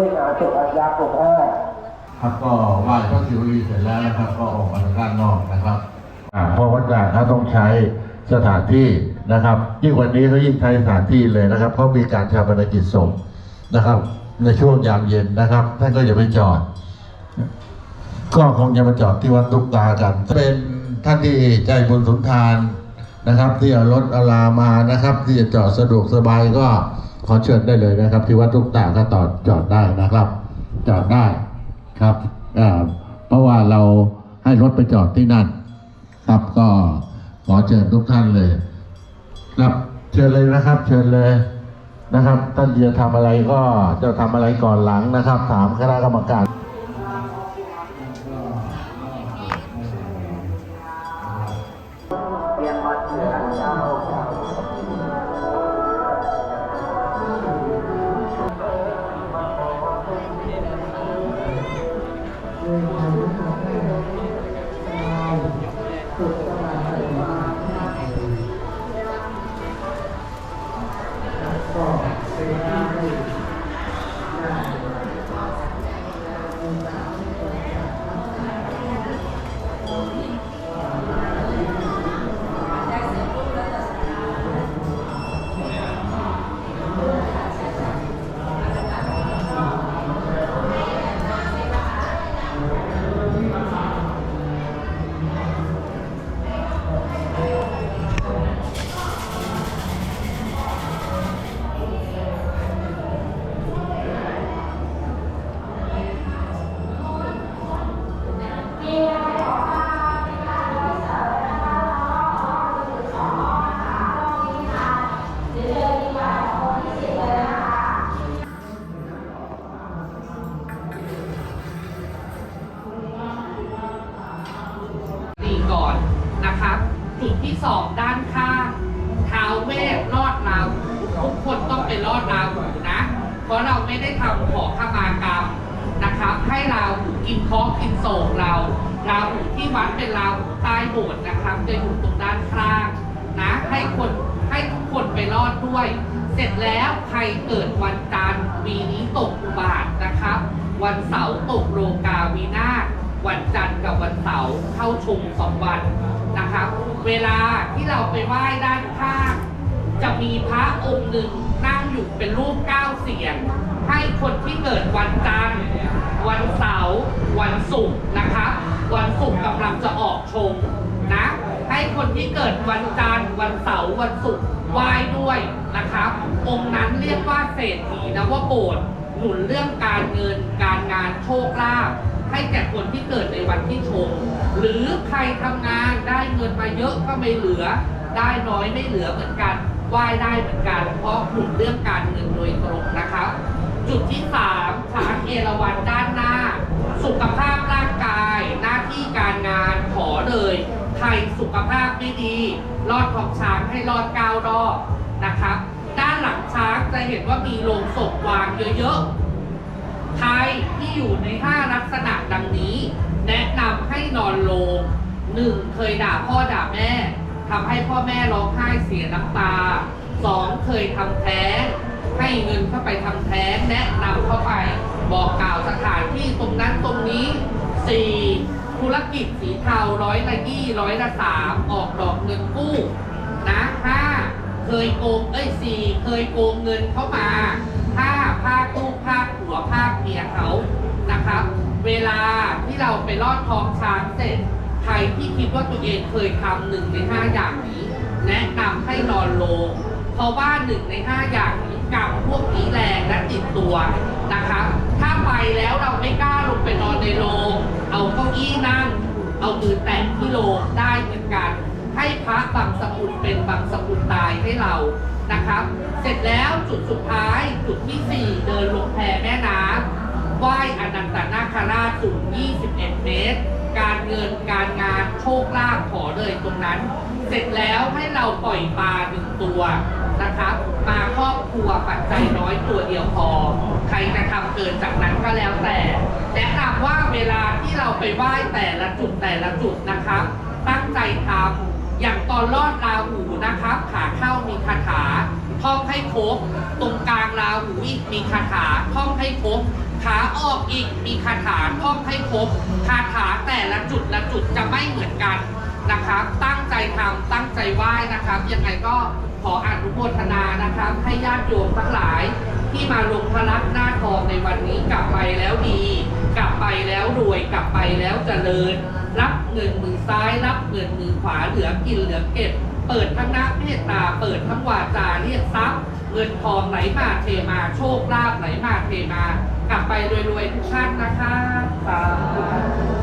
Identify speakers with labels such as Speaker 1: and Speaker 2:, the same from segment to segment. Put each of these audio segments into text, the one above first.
Speaker 1: สุขยักษ์องค์พ่อ
Speaker 2: ครับก็ไหว้พระศิวลีเสร็จแล้วนะครับ ก็ออกมาทางด้านนอกนะครับอ่าเพราะวัดด่านเขาต้องใช้สถานที่นะครับ ยิ่งวันนี้เขายิ่งใช้สถานที่เลยนะครับเขามีการชาปนกิจศพนะครับ ในช่วงยามเย็นนะครับท่านก็อย่าไปจอด ก็คงจะมาจอดที่วัดตุกตากันเป็นท่านที่ใจบุญสุนทานนะครับ ที่เอารถเอาลามานะครับ ที่จะจอดสะดวกสบายก็ข อเชิญได้เลยนะครับ ที่วัดทุกตางก็จอดจอดได้นะครับ จอดได้ครับเพราะว่าเราให้รถไปจอดที่นั่น ครับก็ขอเชิญทุกท่านเลย ครับเชิญเลยนะครับ เชิญเลยนะครับ ท่านจะทำอะไรก็จะทำอะไรก่อนหลังนะครับ ถามคณะกรรมการ
Speaker 3: ตี สองด้านข้างท้าเวทรอดราหูทุกคนต้องไปรอดราหูนะ เพราะเราไม่ได้ทำขอขมากรรมนะครับ ให้ราหูกินคราะห์กินโศกเราราหูที่วัดเป็นราหูใต้โบสถ์นะครับจะอยู่ตรงด้านข้างนะให้คนให้ทุกคนไปรอดด้วย เสร็จแล้วใครเกิดวันจันทร์ปีนี้ตกอุบาทนะครับ วันเสาร์ตกโลกาวินาศ วันจันทร์กับวันเสาร์เข้าชมสองวันนะครับ เวลาที่เราไปไหว้ด้านข้างจะมีพระองค์หนึ่งนั่งอยู่เป็นรูปเก้าเสียง ให้คนที่เกิดวันจันทร์วันเสาร์วันศุกร์นะครับ วันศุกร์กำลังจะออกชมนะ ให้คนที่เกิดวันจันทร์วันเสาร์วันศุกร์ไหว้ด้วยนะครับ องค์นั้นเรียกว่าเศรษฐีนะว่าโบสถ์หนุนเรื่องการเงินการงานโชคลาภ ให้แก่คนที่เกิดในวันที่ชง หรือใครทำงานได้เงินมาเยอะก็ไม่เหลือ ได้น้อยไม่เหลือเหมือนกันไหว้ได้เหมือนกัน เพราะหนุนเรื่องการเงินโดยตรงนะครับจุดที่สามช้างเอราวัณด้านหน้า สุขภาพร่างกาย หน้าที่การงานขอเลยใครสุขภาพไม่ดี รอดของช้างให้รอดก้ารอบนะครับด้านหลังช้างจะเห็นว่ามีโลงศพวางเยอะๆ ใครที่อยู่ในห้าลักษณะดังนี้ แนะนำให้นอนลงหนึ่งเคยด่าพ่อด่าแม่ทำให้พ่อแม่ร้องไห้เสียน้ำตาสองเคยทำแท้งให้เงินเข้าไปทำแท้งแนะนำเข้าไป บอกกล่าวสถานที่ตรงนั้นตรงนี้สี่ธุรกิจสีเทาร้อยละยี่ร้อยละสามออกดอกเงินกู้นะห้าเคยโกงเอ้ยสี่เคยโกงเงินเข้ามาห้าภาคลูกภาคหัวภาคเมียเขานะครับ เวลาที่เราไปลอดท้องช้างเสร็จ ใครที่คิดว่าตัวเองเคยทำหนึ่งในห้าอย่างนี้ แนะนำให้นอนโลง เพราะว่าหนึ่งในห้าอย่างนี้กรรมพวกนี้แรงและติดตัวนะครับ ถ้าไปแล้วเราไม่กล้าลงไปนอนในโรงเอาเก้าอี้นั่ง เอามือแตะที่โรงได้เหมือนกัน ให้พระบังสกุลเป็นบังสกุลตายให้เรานะครับ เสร็จแล้วจุดสุดท้ายจุดที่สี่เดินลงแพแม่น้ำ ไหว้อนันตนาคราชสูง 21 เมตร การเงินการงานโชคลาภขอเลยตรงนั้น เสร็จแล้วให้เราปล่อยปลาหนึ่งตัวนะครับ มาครอบครัวปัจจัยน้อยตัวเดียวพอ ใครจะทำเกินจากนั้นก็แล้วแต่แนะนำว่าเวลาที่เราไปไหว้แต่ละจุดแต่ละจุดนะครับ ตั้งใจทำอย่างตอนลอดราหูนะครับ ขาเข้ามีคาถาท่องให้ครบตรงกลางราหูอีกมีคาถาท่องให้ครบ ขาออกอีกมีคาถาท่องให้ครบคาถาแต่ละจุดละจุดจะไม่เหมือนกันนะครับตั้งใจทำตั้งใจไหว้นะครับยังไงก็ขออนุโมทนานะครับ ให้ญาติโยมทั้งหลาย ที่มาลงพระลักหน้าทองในวันนี้กลับไปแล้วดี กลับไปแล้วรวยกลับไปแล้วเจริญ รับเงินมือซ้าย รับเงินมือขวาเหลือกินเหลือเก็บ เปิดทั้งน้ำเมตตา เปิดทั้งวาจาเรียกทรัพย์เงินทองไหลมาเทมาโชคลาภไหลมาเทมา กลับไปรวยๆทุกท่านนะคะสาธุ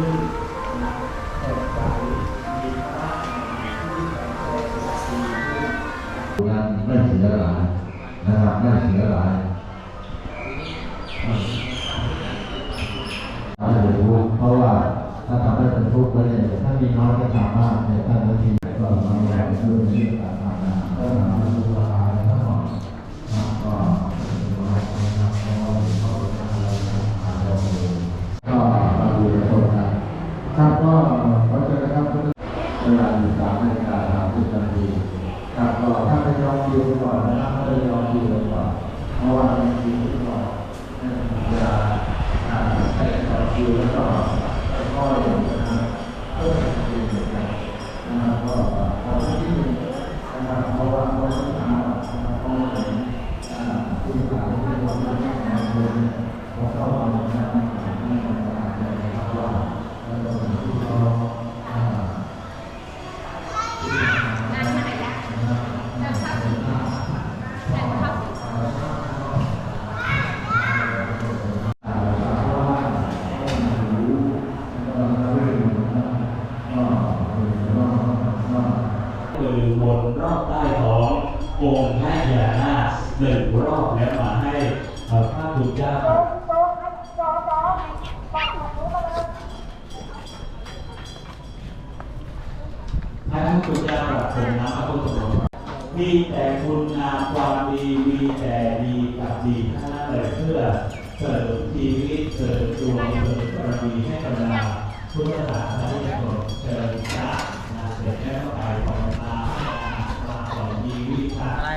Speaker 3: งเลยครับนั่งเลยจ้าเชิญจ้า
Speaker 2: นั้นไม่เสียหลายนะครับไม่เสียหลายอาจจะรู้เพราะว่าถ้าทำได้เป็นทุกข์ก็เนี่ยถ้ามีน้อยก็ทำมารถในท่ พระคุ
Speaker 4: ณเจ้าประพรมน้ำพระพุทธมนต์มีแต่คุณงามความดีมีแต่ดีกับดีทั้งนั้นเลยเพื่อเสริมชีวิตเสริมดวงเสริมบารมีให้กับเราพุทธศาสนิกชนเชิญจ้านะเสร็จแล้วก็ไปภาวนาปลาขอชีวิตค่ะ